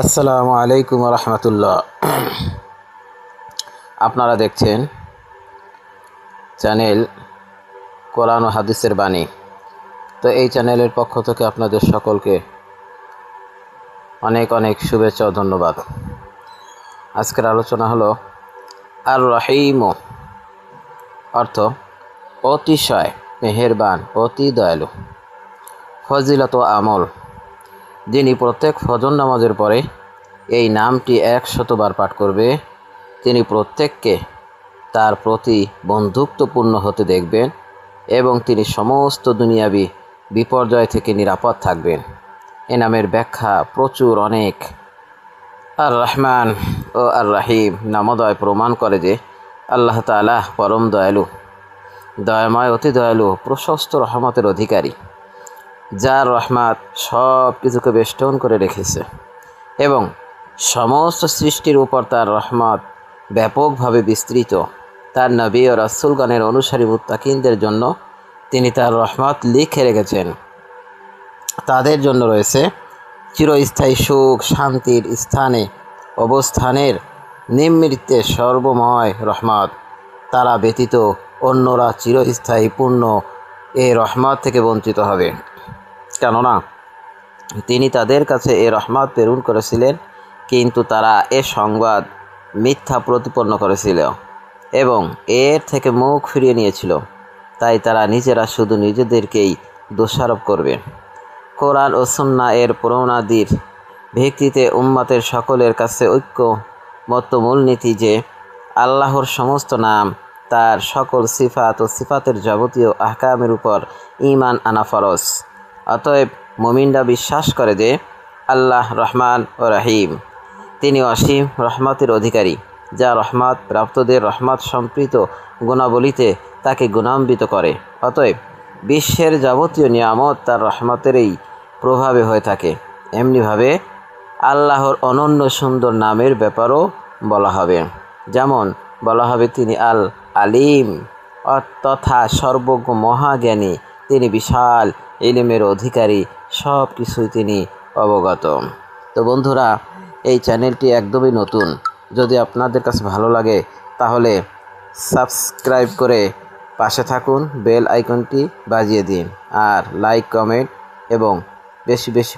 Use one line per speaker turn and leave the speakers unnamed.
আসসালামু আলাইকুম রহমতুল্লাহ। আপনারা দেখছেন চ্যানেল কোরআন ও হাদিসের বাণী। তো এই চ্যানেলের পক্ষ থেকে আপনাদের সকলকে অনেক অনেক শুভেচ্ছা ও ধন্যবাদ। আজকের আলোচনা হলো আর রহিম অর্থ অতিশয়, মেহেরবান, অতি দয়ালু, ফজিলত আমল। যিনি প্রত্যেক ফজর নামাজের পরে এই নামটি একশতবার পাঠ করবে, তিনি প্রত্যেককে তার প্রতি বন্ধুত্বপূর্ণ হতে দেখবেন এবং তিনি সমস্ত দুনিয়াবি বিপর্যয় থেকে নিরাপদ থাকবেন। এ নামের ব্যাখ্যা প্রচুর অনেক। আর রহমান ও আর রাহিম নামোদয় প্রমাণ করে যে আল্লাহ তালাহ পরম দয়ালু, দয়াময়, অতি দয়ালু, প্রশস্ত রহমতের অধিকারী। যার রহমাত সব কিছুকে বেষ্টন করে রেখেছে। এবং সমস্ত সৃষ্টির উপর তার রহমত ব্যাপকভাবে বিস্তৃত। তার নবী ও রাসুলগণের অনুসারী মুত্তাকিনদের জন্য তিনি তার রহমত লিখে রেখেছেন। তাদের জন্য রয়েছে চিরস্থায়ী সুখ, শান্তির স্থানে, অবস্থানের নিম্নৃত্যে সর্বময় রহমত। তারা ব্যতীত অন্যরা চিরস্থায়ী পূর্ণ এ রহমত থেকে বঞ্চিত হবে। কেননা তিনি তাদের কাছে এ রহমত প্রেরণ করেছিলেন, কিন্তু তারা এ সংবাদ মিথ্যা প্রতিপন্ন করেছিল এবং এর থেকে মুখ ফিরিয়ে নিয়েছিল। তাই তারা নিজেরা শুধু নিজেদেরকেই দোষারোপ করবে। কোরআন ও সুন্না এর প্রণাদির ভিত্তিতে উম্মাতের সকলের কাছে ঐক্য মত মূলনীতি যে আল্লাহর সমস্ত নাম, তার সকল সিফাত ও সিফাতের যাবতীয় আহকামের উপর ইমান আনা ফরজ। অতএব মুমিনরা বিশ্বাস করে যে আল্লাহ রহমান ও রাহিম। তিনি অসীম রহমতের অধিকারী, যা রহমত প্রাপ্তদের রহমত সম্পৃত গুণাবলিতে তাকে গুণান্বিত করে। অতএব বিশ্বের যাবতীয় নিয়ামত তার রহমতেরই প্রভাবে হয়ে থাকে। এমনিভাবে আল্লাহর অনন্য সুন্দর নামের ব্যাপারও বলা হবে। যেমন বলা হবে তিনি আল আলিম তথা সর্বজ্ঞ মহাজ্ঞানী তিনি বিশাল, ইলিমের অধিকারী সব কিছুই তিনি অবগত। তো বন্ধুরা, এই চ্যানেলটি একদমই নতুন। যদি আপনাদের কাছে ভালো লাগে, তাহলে সাবস্ক্রাইব করে পাশে থাকুন, বেল আইকনটি বাজিয়ে দিন। আর লাইক, কমেন্ট এবং বেশি বেশি